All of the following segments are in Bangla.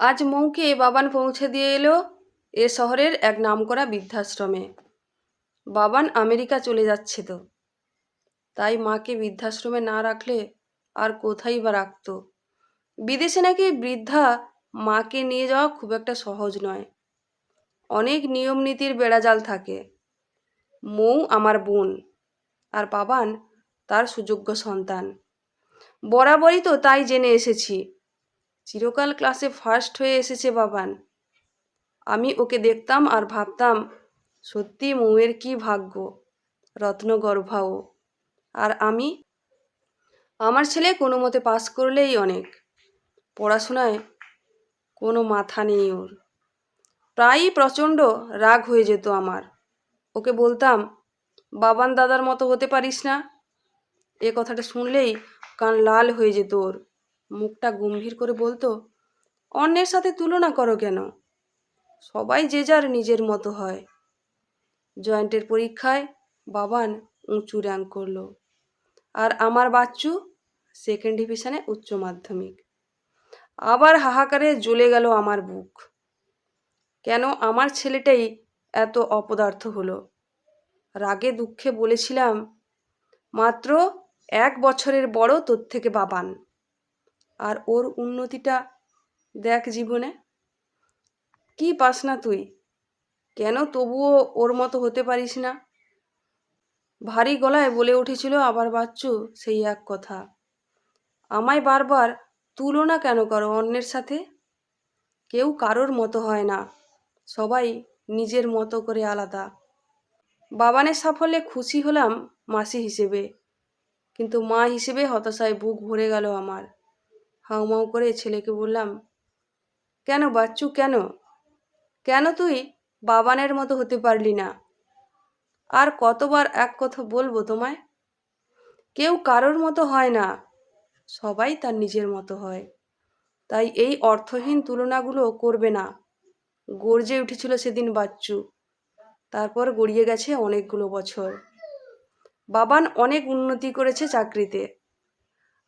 আজ মৌকে বাবান পৌঁছে দিয়ে এলো এ শহরের এক নামকরা বৃদ্ধাশ্রমে। বাবান আমেরিকা চলে যাচ্ছে তো। তাই মাকে বৃদ্ধাশ্রমে না রাখলে আর কোথায় বা রাখতো? বিদেশে নাকি বৃদ্ধা মাকে নিয়ে যাওয়া খুব একটা সহজ নয়। অনেক নিয়ম নীতির বেড়াজাল থাকে। মৌ আমার বোন আর বাবান তার সুযোগ্য সন্তান। বরাবরই তো তাই জেনে এসেছি। চিরকাল ক্লাসে ফার্স্ট হয়ে এসেছে বাবান। আমি ওকে দেখতাম আর ভাবতাম, সত্যি মৌয়ের কি ভাগ্য, রত্নগর্ভাও। আর আমি? আমার ছেলে কোনো মতে পাস করলেই অনেক। পড়াশোনায় কোনো মাথা নেই ওর। প্রায়ই প্রচণ্ড রাগ হয়ে যেত আমার। ওকে বলতাম, বাবান দাদার মতো হতে পারিস না। এ কথাটা শুনলেই কান লাল হয়ে যেত ওর। মুখটা গম্ভীর করে বলতো, অন্যের সাথে তুলনা করো কেন? সবাই যে যার নিজের মতো হয়। জয়েন্টের পরীক্ষায় বাবান উঁচু র্যাঙ্ক করল। আর আমার বাচ্চু সেকেন্ড ডিভিশনে উচ্চ মাধ্যমিক। আবার হাহাকারে জ্বলে গেল আমার বুক। কেন আমার ছেলেটাই এত অপদার্থ হলো? রাগে দুঃখে বলেছিলাম, মাত্র এক বছরের বড় তোর থেকে বাবান। আর ওর উন্নতিটা দেখ জীবনে। কি পাস না তুই? কেন তবুও ওর মতো হতে পারিস না? ভারী গলায় বলে উঠেছিল আবার বাচ্চু সেই এক কথা। আমায় বারবার তুলনা কেন করো অন্যের সাথে? কেউ কারোর মতো হয় না। সবাই নিজের মতো করে আলাদা। বাবানের সাফল্যে খুশি হলাম মাসি হিসেবে। কিন্তু মা হিসেবে হতাশায় বুক ভরে গেল আমার। হাউমাউ করে ছেলেকে বললাম, কেন বাচ্চু, কেন? কেন তুই বাবানের মতো হতে পারলি না? আর কতবার এক কথা বলব তোমায়? কেউ কারোর মতো হয় না, সবাই তার নিজের মতো হয়। তাই এই অর্থহীন তুলনাগুলো করবে না। গর্জে উঠেছিল সেদিন বাচ্চু। তারপর গড়িয়ে গেছে অনেকগুলো বছর। বাবান অনেক উন্নতি করেছে চাকরিতে।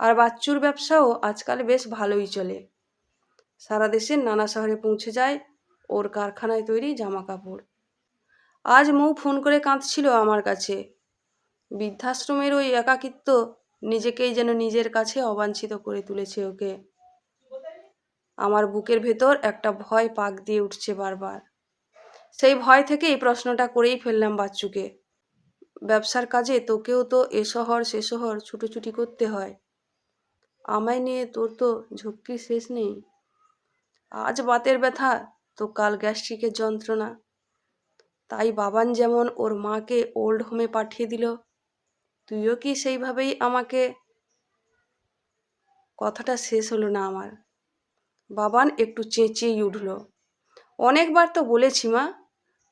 আর বাচ্চুর ব্যবসাও আজকাল বেশ ভালোই চলে। সারা দেশের নানা শহরে পৌঁছে যায় ওর কারখানায় তৈরি জামা কাপড় আজ মৌ ফোন করে কাঁদছিল আমার কাছে। বৃদ্ধাশ্রমের ওই একাকিত্ব নিজেকেই যেন নিজের কাছে অবাঞ্ছিত করে তুলেছে ওকে। আমার বুকের ভেতর একটা ভয় পাক দিয়ে উঠছে বারবার। সেই ভয় থেকে এই প্রশ্নটা করেই ফেললাম বাচ্চুকে। ব্যবসার কাজে তোকেও তো এ শহর সে শহর ছুটোছুটি করতে হয়। আমায় নিয়ে তোর তো ঝক্কির শেষ নেই। আজ বাতের ব্যথা, তো কাল গ্যাস্ট্রিকের যন্ত্রণা। তাই বাবান যেমন ওর মাকে ওল্ড হোমে পাঠিয়ে দিল, তুইও কি সেইভাবেই আমাকে কথাটা শেষ হলো না আমার। বাবান একটু চেঁচিয়েই উঠল, অনেকবার তো বলেছি মা,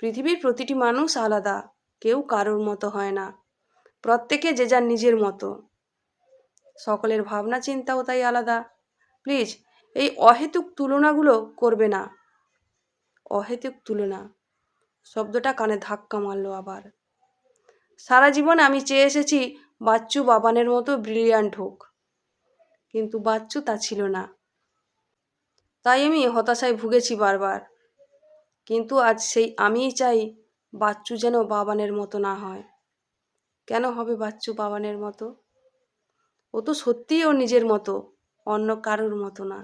পৃথিবীর প্রতিটি মানুষ আলাদা, কেউ কারোর মতো হয় না, প্রত্যেকে যে যার নিজের মতো। সকলের ভাবনা চিন্তাও তাই আলাদা। প্লিজ, এই অহেতুক তুলনাগুলো করবে না। অহেতুক তুলনা। শব্দটা কানে ধাক্কা মারলো আবার। সারা জীবন আমি চেয়ে এসেছি বাচ্চু বাবানের মতো ব্রিলিয়ান্ট হোক। কিন্তু বাচ্চু তা ছিল না। তাই আমি হতাশায় ভুগেছি বারবার। কিন্তু আজ সেই আমিই চাই বাচ্চু যেন বাবানের মতো না হয়। কেন হবে বাচ্চু বাবানের মতো? ও তো সত্যিই ও নিজের মতো অন্য কারোর মতো না।